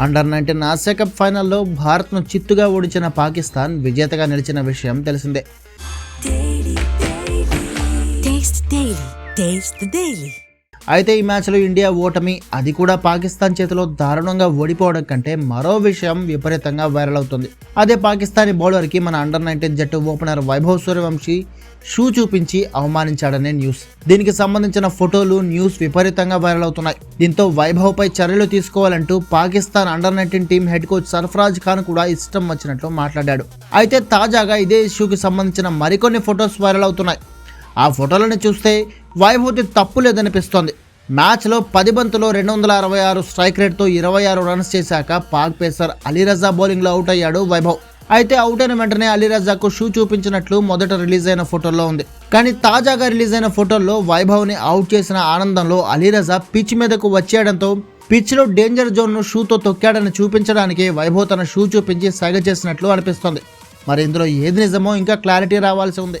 Under nineteen Asia cup ఫైనల్లో భారత్ను చిత్తుగా ఓడించిన పాకిస్తాన్ విజేతగా నిలిచిన విషయం తెలిసిందే. అయితే ఈ మ్యాచ్లో ఇండియా ఓటమి అది కూడా పాకిస్తాన్ చేతిలో దారుణంగా ఓడిపోవడం కంటే మరో విషయం విపరీతంగా వైరల్ అవుతుంది. అదే పాకిస్తానీ బౌలర్కి మన అండర్ నైన్టీన్ జట్టు ఓపెనర్ వైభవ్ సూర్యవంశీ షూ చూపించి అవమానించాడనే న్యూస్. దీనికి సంబంధించిన ఫోటోలు న్యూస్ విపరీతంగా వైరల్ అవుతున్నాయి. దీంతో వైభవ్పై చర్యలు తీసుకోవాలంటూ Pakistan under nineteen team head coach Sarfaraz Khan కూడా ఇష్టం వచ్చినట్లు మాట్లాడాడు. అయితే తాజాగా ఇదే ఇష్యూకి సంబంధించిన మరికొన్ని ఫొటోస్ వైరల్ అవుతున్నాయి. ఆ ఫోటోలను చూస్తే వైభూతి తప్పు లేదనిపిస్తోంది. మ్యాచ్లో పది బంతులో రెండు వందల అరవై ఆరు స్ట్రైక్ రేట్తో ఇరవై ఆరు రన్స్ చేశాక పాక్ పేసర్ అలీరజా బౌలింగ్లో అవుట్ అయ్యాడు వైభవ్. అయితే అవుట్ అయిన వెంటనే అలీరజాకు షూ చూపించినట్లు మొదట రిలీజ్ అయిన ఫోటోల్లో ఉంది. కానీ తాజాగా రిలీజ్ అయిన ఫోటోల్లో వైభవ్ని అవుట్ చేసిన ఆనందంలో అలీరజా పిచ్ మీదకు వచ్చేయడంతో పిచ్లో డేంజర్ జోన్ను షూతో తొక్కాడని చూపించడానికి వైభవ్ తన షూ చూపించి సైగ చేసినట్లు అనిపిస్తోంది. మరి ఇందులో ఏది నిజమో ఇంకా క్లారిటీ రావాల్సి ఉంది.